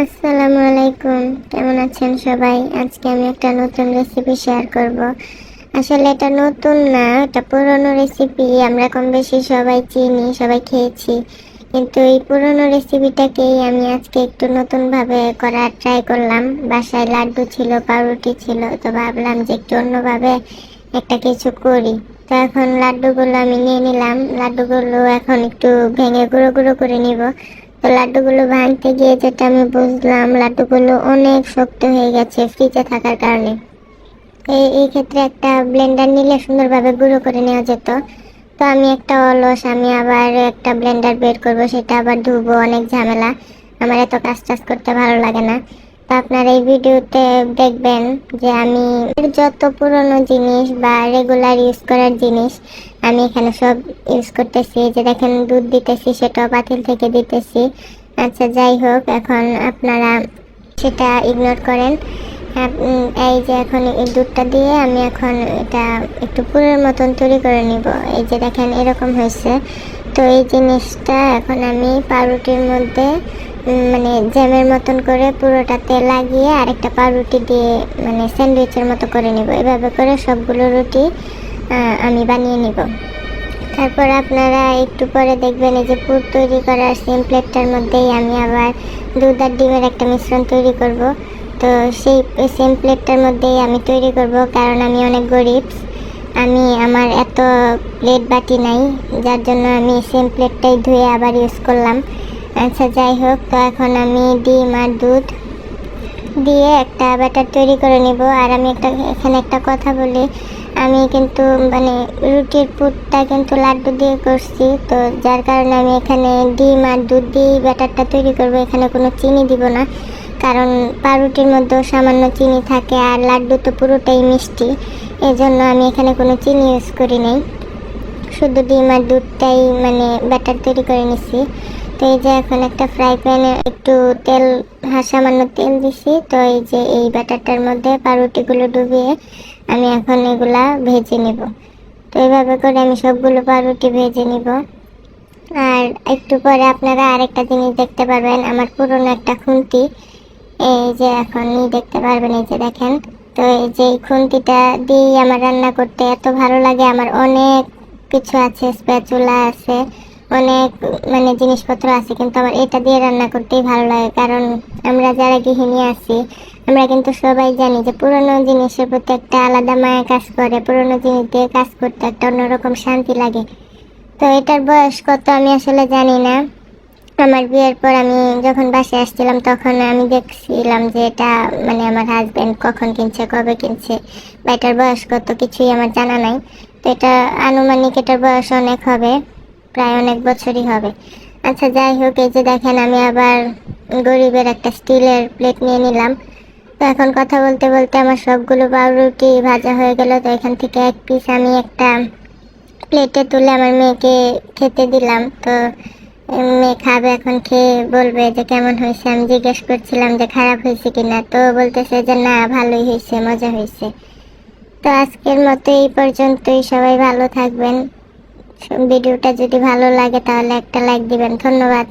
আসসালামু আলাইকুম। কেমন আছেন সবাই? আজকে আমি একটা নতুন রেসিপি শেয়ার করব। আসলে এটা নতুন না, এটা পুরনো রেসিপি আমরা কম বেশি সবাই চিনি, সবাই খেয়েছি। কিন্তু এই পুরনো রেসিপিটাকেই আমি আজকে একটু নতুনভাবে করার ট্রাই করলাম। বাসায় লাড্ডু ছিল, পাউরুটি ছিল, তো ভাবলাম যে একটু অন্যভাবে একটা কিছু করি। তো এখন লাড্ডুগুলো আমি নিয়ে নিলাম। লাড্ডুগুলো এখন একটু ভেঙে গুঁড়ো গুঁড়ো করে নিব। তো লাড্ডুগুলো ভাঙতে গিয়ে যেটা আমি বুঝলাম লাড্ডুগুলো অনেক শক্ত হয়ে গেছে ফ্রিজে থাকার কারণে। এই এই ক্ষেত্রে একটা ব্লেন্ডার নিলে সুন্দরভাবে গুঁড়ো করে নেওয়া যেত। তো আমি একটা অলস, আমি আবার একটা ব্লেন্ডার বের করব, সেটা আবার ধুবো, অনেক ঝামেলা। আমার এত কাজ টাজ করতে ভালো লাগে না। আপনারা এই ভিডিওতে দেখবেন যে আমি যত পুরনো জিনিস বা রেগুলার ইউজ করার জিনিস আমি এখানে সব ইউজ করতেছি। যে দেখেন দুধ দিতেছি, সেটাও পাতিল থেকে দিতেছি। আচ্ছা যাই হোক, এখন আপনারা সেটা ইগনোর করেন। এই যে এখন এই দুধটা দিয়ে আমি এখন এটা একটু পুরের মতন তৈরি করে নিব। এই যে দেখেন, এরকম হয়েছে। তো এই জিনিসটা এখন আমি পাউরুটির মধ্যে মানে জ্যামের মতন করে পুরোটাতে লাগিয়ে আরেকটা পাউরুটি দিয়ে মানে স্যান্ডউইচের মতো করে নিব। এভাবে করে সবগুলো রুটি আমি বানিয়ে নিব। তারপর আপনারা একটু পরে দেখবেন এই যে পুর তৈরি করার সেম প্লেটটার মধ্যেই আমি আবার দুধ আর ডিমের একটা মিশ্রণ তৈরি করব। তো সেই সেম প্লেটটার মধ্যেই আমি তৈরি করব, কারণ আমি অনেক গরিব। আমি, আমার এত প্লেট বাটি নাই, যার জন্য আমি সেম প্লেটটাই ধুয়ে আবার ইউজ করলাম। আচ্ছা যাই হোক, তো এখন আমি ডিম আর দুধ দিয়ে একটা ব্যাটার তৈরি করে নিব। আর আমি একটা, এখানে একটা কথা বলি, আমি কিন্তু মানে রুটির পুরটা কিন্তু লাড্ডু দিয়ে করছি। তো যার কারণে আমি এখানে ডিম আর দুধ দিয়ে ব্যাটারটা তৈরি করব, এখানে কোনো চিনি দিব না। কারণ পাউরুটির মধ্যেও সামান্য চিনি থাকে আর লাড্ডু তো পুরোটাই মিষ্টি। এজন্য আমি এখানে কোনো চিনি ইউজ করি নাই। শুধু ডিম আর দুধটাই মানে ব্যাটার তৈরি করে নিছি। তো এই যে এখন একটা ফ্রাই প্যানে একটু তেল হ্যাঁ সামান্য তেল দিছি। তো এই যে এই ব্যাটারটার মধ্যে পাউরুটিগুলো ডুবিয়ে আমি এখন এগুলা ভেজে নেব। তো এইভাবে করে আমি সবগুলো পাউরুটি ভেজে নিব। আর একটু পরে আপনারা আরেকটা জিনিস দেখতে পারবেন। আমার পুরনো একটা খুন্তি এই যে এখনই দেখতে পারবেন, এই যে দেখেন। তো এই যে খুন্তিটা দিয়েই আমার রান্না করতে এত ভালো লাগে, আমার অনেক কিছু আছে, স্প্যাচুলা আছে, অনেক মানে জিনিসপত্র আছে, কিন্তু আমার এটা দিয়ে রান্না করতেই ভালো লাগে, কারণ আমরা যারা গৃহিণী আছি, আমরা কিন্তু সবাই জানি যে পুরনো জিনিসের প্রতি একটা আলাদা মায়া কাজ করে, পুরনো জিনিস দিয়ে কাজ করতে একটা অন্যরকম শান্তি লাগে। তো এটার বয়স কত আমি আসলে জানি না। আমার বিয়ের পর আমি যখন বাসে আসছিলাম, তখন আমি দেখছিলাম যে এটা মানে আমার হাজবেন্ড কখন কিনছে, কবে কিনছে, বা এটার বয়স কত, কিছুই আমার জানা নাই। তো এটা আনুমানিক এটার বয়স অনেক হবে, প্রায় অনেক বছরই হবে। আচ্ছা যাই হোক, এই যে দেখেন, আমি আবার গরিবের একটা স্টিলের প্লেট নিয়ে নিলাম। তো এখন কথা বলতে বলতে আমার সবগুলো পাউরুটি ভাজা হয়ে গেল। তো এখান থেকে এক পিস আমি একটা প্লেটে তুলে আমার মেয়েকে খেতে দিলাম। তো মেয়ে খাবে এখন খেয়ে বলবে যে কেমন হয়েছে। আমি জিজ্ঞেস করছিলাম যে খারাপ হয়েছে কিনা। তো বলতেছে যে না, ভালোই হয়েছে, মজা হয়েছে। তো আজকের মতো এই পর্যন্তই। সবাই ভালো থাকবেন। ভিডিওটা যদি ভালো লাগে তাহলে একটা লাইক দিবেন। ধন্যবাদ।